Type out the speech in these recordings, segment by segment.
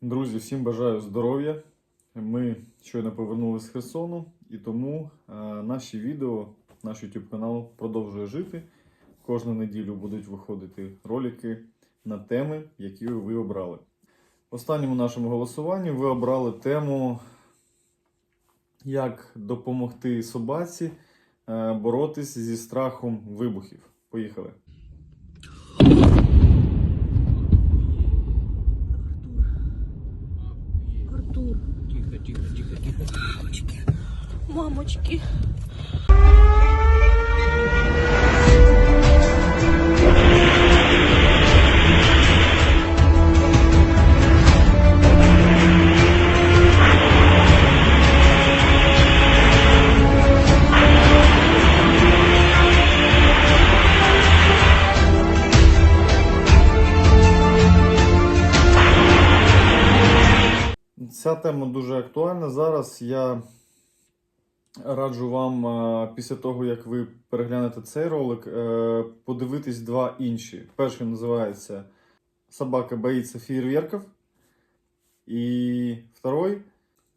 Друзі, всім бажаю здоров'я. Ми щойно повернулися з Херсону, і тому е, наші відео, наш YouTube канал продовжує жити. Кожну неділю будуть виходити ролики на теми, які ви обрали. В останньому нашому голосуванні ви обрали тему, як допомогти собаці е, боротись зі страхом вибухів. Поїхали. Артур. Тихо, тихо, тихо, тихо. Мамочки. Мамочки. Ця тема дуже актуальна. Зараз я раджу вам е, після того, як ви переглянете цей ролик, е, подивитись два інші. Перший називається Собака боїться фейерверків. І второй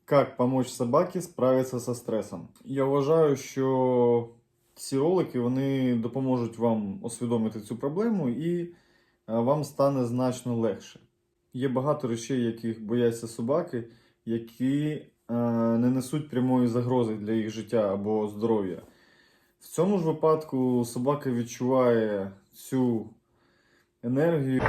Как помочь собаке справитися зі стресом. Я вважаю, що ці ролики вони допоможуть вам освідомити цю проблему і е, вам стане значно легше. Є багато речей, яких бояться собаки, які не несуть прямої загрози для їх життя або здоров'я. В цьому ж випадку собака відчуває цю енергію.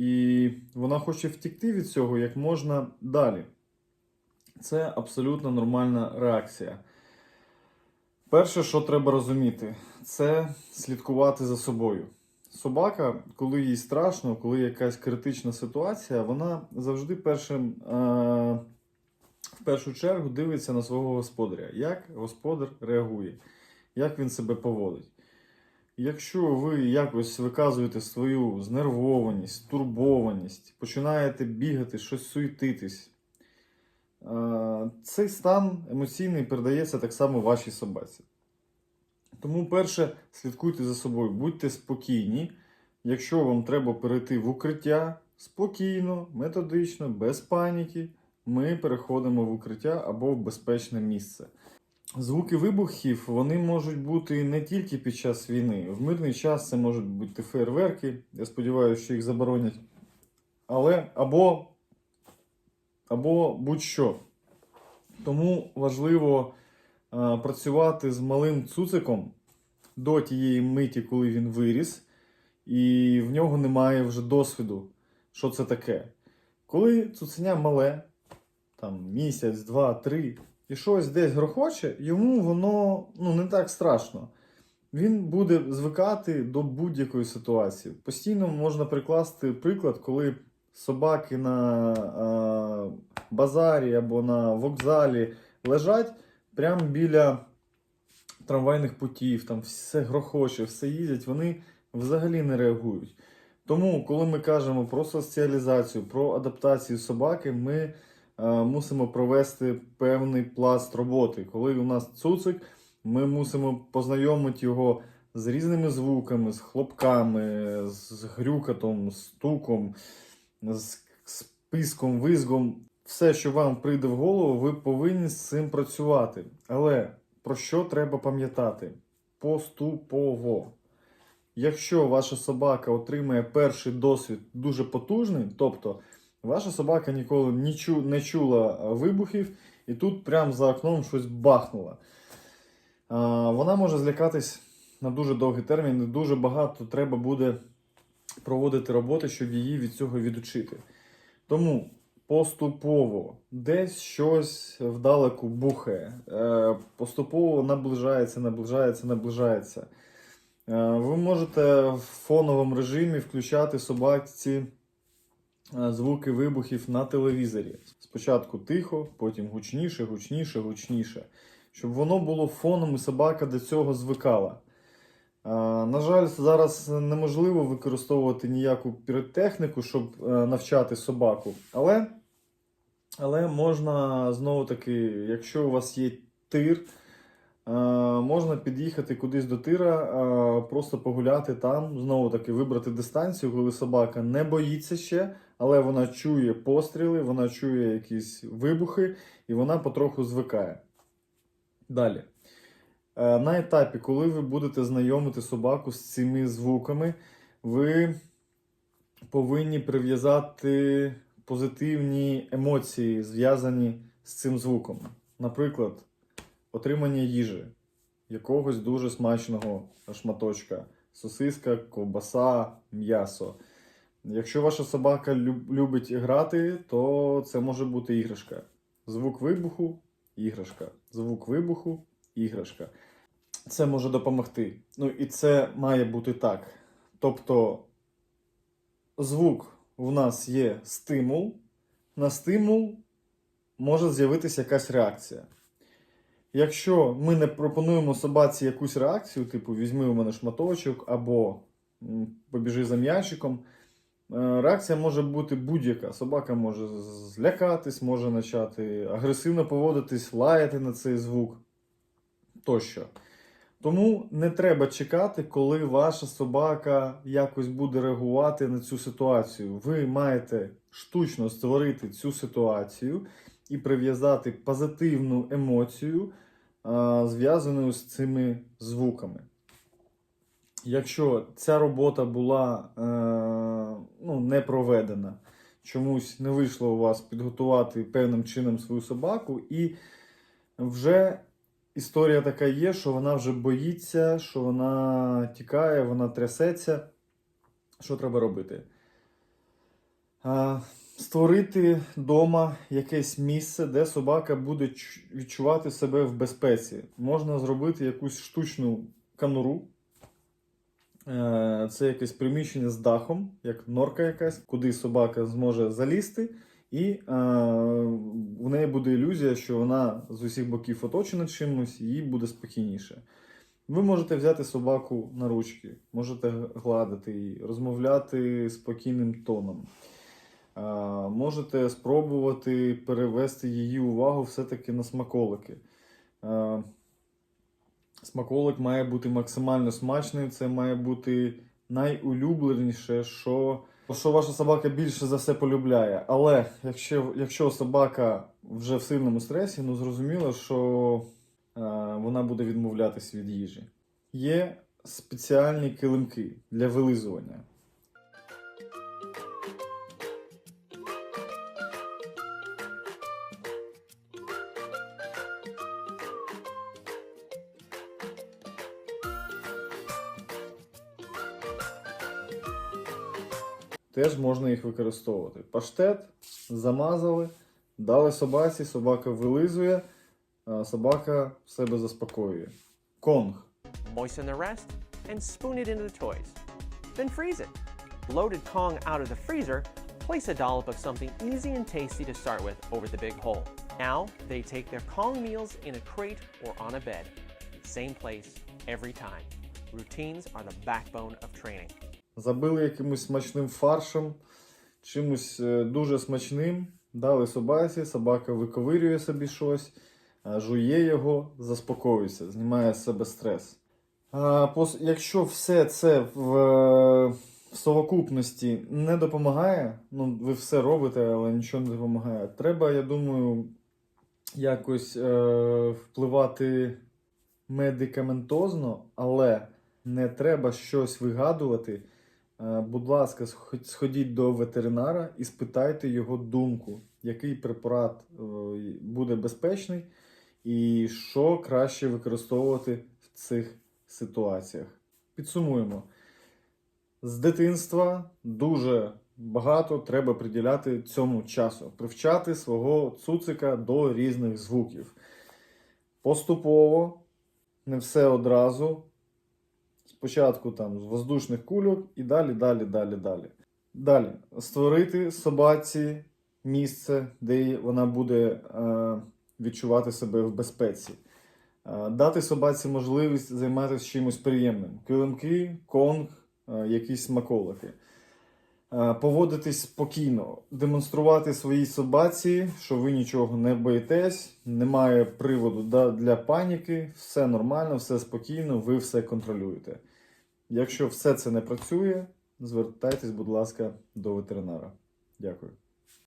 і вона хоче втікти від цього як можна далі. Це абсолютно нормальна реакція. Перше, що треба розуміти, це слідкувати за собою. Собака, коли їй страшно, коли якась критична ситуація, вона завжди першим, е- в першу чергу дивиться на свого господаря, як господар реагує, як він себе поводить. Якщо ви якось виказуєте свою знервованість, турбованість, починаєте бігати, щось суетитись, е, цей стан емоційний передається так само вашій собаці. Тому, перше, слідкуйте за собою, будьте спокійні. Якщо вам треба перейти в укриття спокійно, методично, без паніки, ми переходимо в укриття або в безпечне місце. Звуки вибухів вони можуть бути не тільки під час війни. В мирний час це можуть бути фейерверки. Я сподіваюся, що їх заборонять. Але або, або будь-що. Тому важливо е, працювати з малим цуциком до тієї миті, коли він виріс, і в нього немає вже досвіду, що це таке. Коли цуценя мале, там місяць, два, три, і щось десь грохоче, йому воно ну, не так страшно. Він буде звикати до будь-якої ситуації. Постійно можна прикласти приклад, коли собаки на а, базарі або на вокзалі лежать прямо біля трамвайних путів, там все грохоче, все їздять, вони взагалі не реагують. Тому, коли ми кажемо про соціалізацію, про адаптацію собаки, ми мусимо провести певний пласт роботи. Коли у нас цуцик, ми мусимо познайомити його з різними звуками, з хлопками, з грюкатом, з стуком, з з писком, визгом. Все, що вам прийде в голову, ви повинні з цим працювати. Але про що треба пам'ятати? Поступово. Якщо ваша собака отримає перший досвід дуже потужний, тобто ваша собака ніколи не, чу, не чула вибухів, і тут прямо за окном щось бахнуло, а, вона може злякатись на дуже довгий термін, і дуже багато треба буде проводити роботи, щоб її від цього відучити. Тому поступово десь щось вдалеку бухає, е, поступово наближається, наближається, наближається. Е, Ви можете в фоновому режимі включати собаці е, звуки вибухів на телевізорі. Спочатку тихо, потім гучніше, гучніше, гучніше. щоб воно було фоном і собака до цього звикала. На жаль, зараз неможливо використовувати ніяку піротехніку, щоб е, навчати собаку. Але, але можна знову таки, якщо у вас є тир, е, можна під'їхати кудись до тира, е, просто погуляти там, знову таки вибрати дистанцію, коли собака не боїться ще, але вона чує постріли, вона чує якісь вибухи і вона потроху звикає. Далі. Е, На етапі, коли ви будете знайомити собаку з цими звуками, ви повинні прив'язати позитивні емоції, зв'язані з цим звуком. Наприклад, отримання їжі, якогось дуже смачного шматочка, сосиска, ковбаса, м'ясо. Якщо ваша собака люб- любить грати, то це може бути іграшка. Звук вибуху іграшка. Звук вибуху іграшка. Це може допомогти. Ну і це має бути так. Тобто, звук в нас є стимул, на стимул може з'явитися якась реакція. Якщо ми не пропонуємо собаці якусь реакцію, типу візьми у мене шматочок або побіжи за м'ячиком, реакція може бути будь-яка. Собака може злякатись, може почати агресивно поводитись, лаяти на цей звук тощо. Тому не треба чекати, коли ваша собака якось буде реагувати на цю ситуацію. Ви маєте штучно створити цю ситуацію і прив'язати позитивну емоцію, зв'язану з цими звуками. Якщо ця робота була е, ну, не проведена, чомусь не вийшло у вас підготувати певним чином свою собаку, і вже історія така є, що вона вже боїться, що вона тікає, вона трясеться. Що треба робити? Створити вдома якесь місце, де собака буде відчувати себе в безпеці. Можна зробити якусь штучну кануру. Е, Це якесь приміщення з дахом, як норка якась, куди собака зможе залізти, і е, в неї буде ілюзія, що вона з усіх боків оточена чимось, і їй буде спокійніше. Ви можете взяти собаку на ручки, можете гладити її, розмовляти спокійним тоном. Е, Можете спробувати перевести її увагу все-таки на смаколики. Смаколик має бути максимально смачний, це має бути найулюбленіше, що, що ваша собака більше за все полюбляє. Але якщо, якщо собака вже в сильному стресі, ну зрозуміло, що е, вона буде відмовлятися від їжі. Є спеціальні килимки для вилизування. Теж можна їх використовувати. Паштет замазали, дали собаці, собака вилизує, а собака в себе заспокоює. Конг. Moisten the rest and spoon it into the toys. Then freeze it. Loaded Kong out of the freezer, place a dollop of something easy and tasty to start with over the big hole. Now they take their Kong meals in a crate or on a bed. Same place every time. Routines are the backbone of training. Забили якимось смачним фаршем, чимось е, дуже смачним, дали собаці, собака виковирює собі щось, е, жує його, заспокоюється, знімає з себе стрес. Якщо все це в, е, в совокупності не допомагає, ну ви все робите, але нічого не допомагає. Треба, я думаю, якось е, впливати медикаментозно, але не треба щось вигадувати. Е, Будь ласка, сходіть до ветеринара і спитайте його думку, який препарат е, буде безпечний і що краще використовувати в цих ситуаціях. Підсумуємо. З дитинства дуже багато треба приділяти цьому часу, привчати свого цуцика до різних звуків. Поступово, не все одразу. Спочатку там з воздушних кульок і далі, далі, далі, далі. Далі створити собаці місце, де вона буде е, відчувати себе в безпеці. Е, Дати собаці можливість займатися чимось приємним: килимки, конг, е, якісь смаколики. Е, Поводитись спокійно, демонструвати своїй собаці, що ви нічого не боїтесь, немає приводу для паніки, все нормально, все спокійно, ви все контролюєте. Якщо все це не працює, звертайтесь, будь ласка, до ветеринара. Дякую.